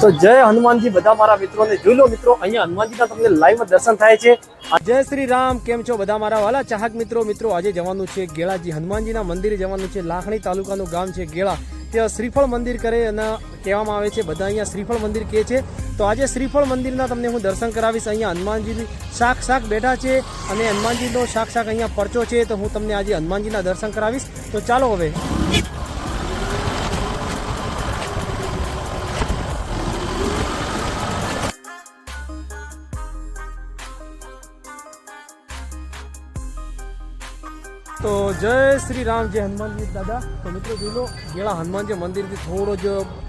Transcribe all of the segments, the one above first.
તો જય હનુમાનજી, બધા મારા મિત્રોને જોઈ લો મિત્રો, અહીંયા હનુમાનજીના તમને લાઈવ દર્શન થાય છે. જય શ્રી રામ, કેમ છો બધા મારા? વાલા ચાહક મિત્રો મિત્રો, આજે જવાનું છે ગેળાજી. હનુમાનજીના મંદિરે જવાનું છે, લાખણી તાલુકાનું ગામ છે ગેળા. ત્યાં શ્રીફળ મંદિર કરે અને કહેવામાં આવે છે, બધા અહીંયા શ્રીફળ મંદિર કહે છે. તો આજે શ્રીફળ મંદિરના તમને હું દર્શન કરાવીશ. અહીંયા હનુમાનજીની શાક શાક બેઠા છે અને હનુમાનજીનો શાક શાક અહીંયા પરચો છે, તો હું તમને આજે હનુમાનજીના દર્શન કરાવીશ. તો ચાલો હવે. તો જય શ્રી રામ, જય હનુમાનજી દાદા. તો મિત્રો જોઈ લો, ગેળા હનુમાનજી મંદિરથી થોડો જ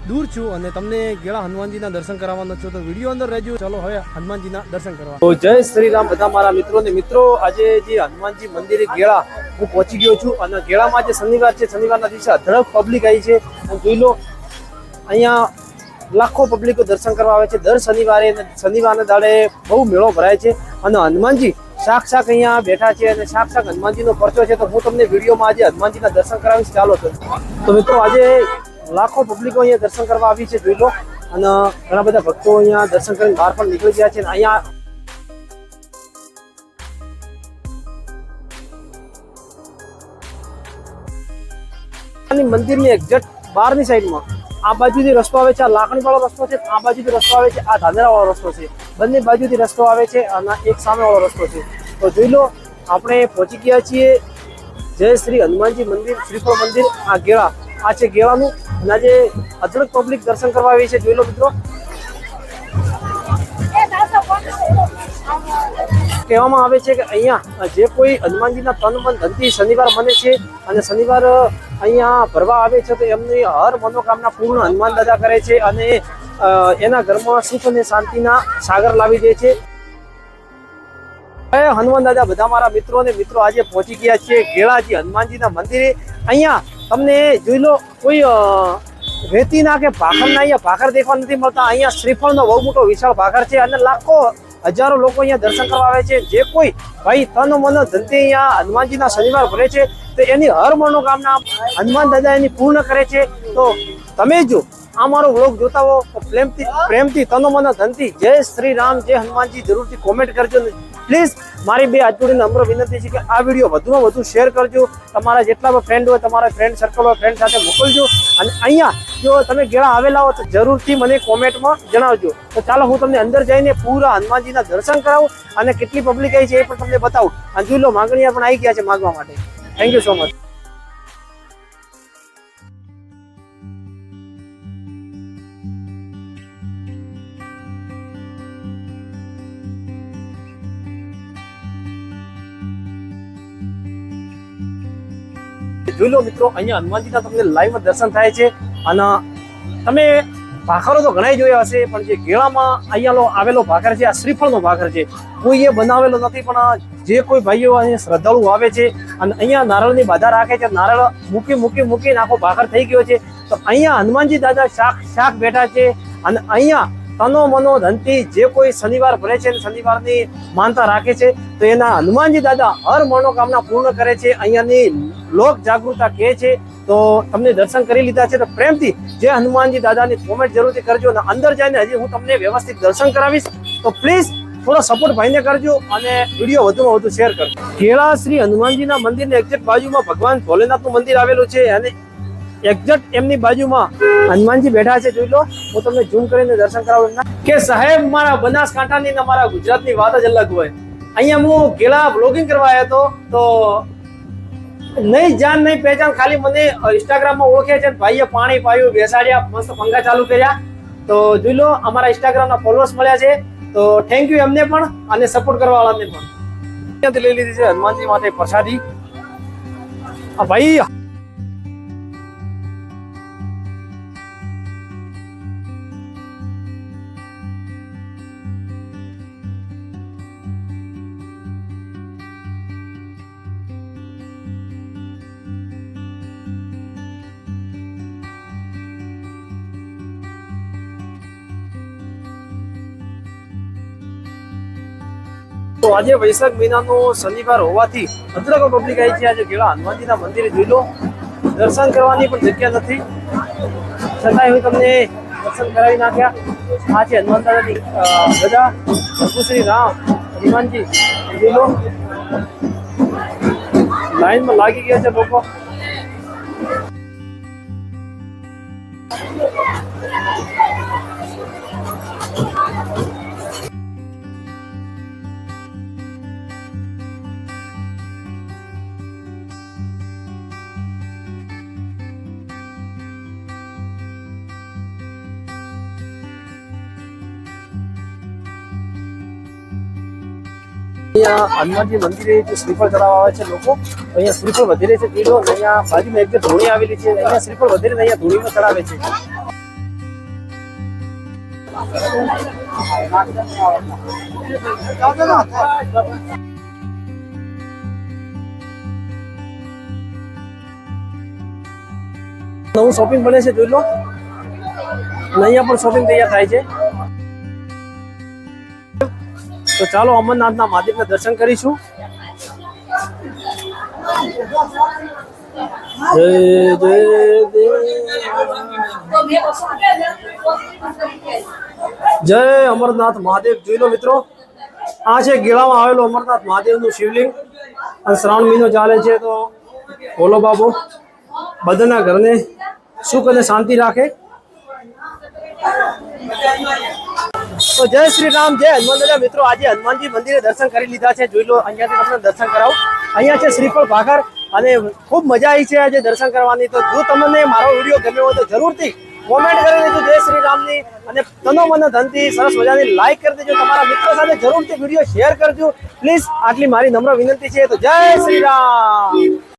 દૂર છું અને તમને ગેળા હનુમાનજીના દર્શન કરાવવાનો છું. તો વીડિયો અંદર રહેજો. ચલો, હવે હનુમાનજીના દર્શન કરવા. તો જય શ્રી રામ બધા મારા મિત્રો ને મિત્રો, આજે જે હનુમાનજી મંદિરે ગેળા હું પહોંચી ગયો છું અને ગેળામાં જે શનિવાર છે, શનિવારના દિવસે અઢળક પબ્લિક આવી છે. જોઈ લો, અહીંયા લાખો પબ્લિકો દર્શન કરવા આવે છે. દર શનિવારે અને શનિવારના દાડે બહુ મેળો ભરાય છે. અને હનુમાનજી શાક અહીંયા બેઠા છે અને શાક હનુમાનજીનો પરચો છે. તો હું તમને વિડીયોમાં આજે હનુમાનજીના દર્શન કરાવીશ. ચાલો તો મિત્રો, આજે લાખો પબ્લિકો અહીંયા દર્શન કરવા આવી છે, જોઈ લો. અને ઘણા બધા ભક્તો અહીંયા દર્શન કરીને બહાર પણ નીકળી ગયા છે અહીંયા અને મંદિરની એક્ઝેક્ટ બહારની સાઈડમાં આ બાજુથી રસ્તો આવે છે, આ લાકડી વાળો રસ્તો છે, આ બાજુથી રસ્તો આવે છે, આ ધાનેરા વાળો રસ્તો છે. બંને બાજુથી રસ્તો આવે છે અને એક સામે વાળો રસ્તો છે. તો જોઈ લો, આપણે પહોંચી ગયા છીએ જય શ્રી હનુમાનજી મંદિર, શ્રીફળ મંદિર, આ ગેળા. આ છે ગેળાનું અને આજે અઢળક પબ્લિક દર્શન કરવા આવી છે. જોઈ લો મિત્રો. કહેવામાં આવે છે કે અહીંયા જે કોઈ હનુમાનજીના તન, મન, ધનથી શનિવાર બને છે અને શનિવાર અહીંયા ભરવા આવે છે તો એમની હર મનોકામના પૂર્ણ હનુમાન દાદા કરે છે અને એના ઘરમાં સુખ અને શાંતિના સાગર લાવી દે છે. હનુમાન દાદા બધા મારા મિત્રો અને મિત્રો આજે પહોંચી ગયા છે ગેળાજી હનુમાનજીના મંદિરે. અહીંયા તમને જોઈ લો, કોઈ રેતીના કે ભાખરના અહીંયા ભાખર દેખવા નથી મળતા. અહીંયા શ્રીફળનો બહુ મોટો વિશાળ ભાખર છે અને લાખો, હજારો લોકો અહીંયા દર્શન કરવા આવે છે. જે કોઈ ભાઈ તન, મન, ધનથી અહીંયા હનુમાનજીના શનિવાર ભરે છે, તો એની હર મનોકામના હનુમાન દાદા એની પૂર્ણ કરે છે. તો તમે જો, આ મારો વ્લોગ જોતા હો, તો પ્રેમથી પ્રેમથી, તનો, મન, ધનથી જય શ્રી રામ, જય હનુમાનજી. જરૂરથી કોમેન્ટ કરજો પ્લીઝ મારી બે હાથ જોડીને નમ્ર વિનંતી છે કે આ વીડિયો વધુમાં વધુ શેર કરજો. તમારા જેટલા પણ ફ્રેન્ડ હોય, તમારા ફ્રેન્ડ સર્કલ હોય ફ્રેન્ડ સાથે મોકલજો. અને અહીંયા જો તમે ગેળા આવેલા હો તો જરૂરથી મને કોમેન્ટમાં જણાવજો. તો ચાલો હું તમને અંદર જઈને પૂરા હનુમાનજીના દર્શન કરાવું અને કેટલી પબ્લિક આવી છે એ પણ તમને બતાવું. અને જોઈ લો માંગણીયા પણ આવી ગયા છે માગવા માટે. થેન્ક યુ સો મચ જોઈ લો મિત્રો, અહીંયા હનુમાનજીના તમને લાઈવ દર્શન થાય છે. અને તમે ભાખરો તો ઘણા જોયા હશે, પણ જે ગેળામાં અહીંયા આવેલો ભાખર છે, આ શ્રીફળનો ભાખર છે, કોઈએ બનાવેલો નથી, પણ જે કોઈ ભાઈઓ અહીંયા શ્રદ્ધાળુ આવે છે, અને અહીંયા નારળની બાધા રાખે છે, નારળ મૂકી મૂકી, મૂકીને આખો ભાખર થઈ ગયો છે, તો અહીંયા હનુમાનજી દાદા શાક શાક બેઠા છે, અને અહીંયા તનો મનો ધનથી જે કોઈ શનિવાર ભરે છે શનિવારની માનતા રાખે છે, તો એના હનુમાનજી દાદા હર મનોકામના પૂર્ણ કરે છે, અહીંયાની લોક જાગૃતતા કહે છે, તો તમને દર્શન કરી લીધા છે, તો પ્રેમથી જે હનુમાનજી દાદાની કોમેન્ટ જરૂરથી કરજો અને અંદર જઈને હજી હું તમને વ્યવસ્થિત દર્શન કરાવીશ, તો પ્લીઝ થોડો સપોર્ટ ભાઈને કરજો અને વીડિયો વધુમાં વધુ શેર કરજો. કેળા શ્રી હનુમાનજીના મંદિરની એક્ઝેક્ટ બાજુમાં ભગવાન ભોલેનાથનું મંદિર આવેલું છે, અને એક્ઝેક્ટ એમની બાજુમાં હનુમાનજી બેઠા છે, જોઈ લો. હું તમને ઝૂમ કરીને દર્શન કરાવું એમના. કે સાહેબ, મારા બનાસકાંઠાની ને મારા ગુજરાતની વાત જ અલગ હોય. અહીંયા હું ગેલા બ્લોગિંગ કરવા આવ્યો હતો, તો નહીં જાન, નહીં પહેચાન, ખાલી મને ઇન્સ્ટાગ્રામમાં ઓળખે છે ભાઈએ પાણી પાયું, બેસાડ્યા, મસ્ત પંખા ચાલુ કર્યા. તો જોઈ લો, અમારા ઇન્સ્ટાગ્રામના ફોલોઅર્સ મળ્યા છે. તો થેન્ક યુ એમને પણ અને સપોર્ટ કરવા વાળાને પણ. લઈ લીધી છે હનુમાનજી માટે પ્રસાદી? ભાઈ તો આજે વૈશાખ મહિનાનો શનિવાર હોવાથી અઢળક પબ્લિક આવી છે. આજે ગેળા હનુમાનજીના મંદિરે જોઈ લો. દર્શન કરવાની પણ જગ્યા નથી. છતાંય હું તમને દર્શન કરાવી નાખ્યા. આ છે હનુમાન દાદાની ગજા પ્રભુ શ્રી રામ, હનુમાનજી, જોઈ લો. લાઈનમાં લાગી ગયા છે લોકો. અહીંયા હનુમાનજી મંદિરે જે શ્રીફળ ચડાવવા આવે છે લોકો તો અહીંયા શ્રીફળ વધેરે છે જોઈ લો અને અહીંયા બાજુમાં એક જે ધોણી આવેલી છે, અહીંયા શ્રીફળ વધેરે ને અહીંયા ધોણીમાં ચડાવે છે. નવું શોપિંગ બને છે જોઈ લો. અને અહીંયા પણ શોપિંગ તૈયાર થાય છે. તો ચાલો અમરનાથના મહાદેવના દર્શન કરીશું. જય જય જય. અમરનાથ મહાદેવ. જોઈ લો મિત્રો, આ છે ગેળામાં આવેલું અમરનાથ મહાદેવનું શિવલિંગ. અને શ્રાવણ મહિનો ચાલે છે તો ભોલો બાબો બધાના ઘરને સુખ અને શાંતિ રાખે. તો જય શ્રી રામ, જય હનુમાન મિત્રો, આજે હનુમાનજી મંદિરે દર્શન કરી લીધા છે. જોઈ લો, અહીંયાથી તમને દર્શન કરાવું. અહીંયા છે શ્રીફળ ભાગર અને ખૂબ મજા આવી છે આજે દર્શન કરવાની. તો જો તમને મારો વીડિયો ગમ્યો હોય તો જરૂરથી કોમેન્ટ કરી દેજો. જય શ્રી રામની. અને તનો મને ધનથી સરસ મજાની લાઈક કરી દેજો. તમારા મિત્રો સાથે જરૂરથી વીડિયો શેર કરજો. પ્લીઝ, આટલી મારી નમ્ર વિનંતી છે. તો જય શ્રી રામ.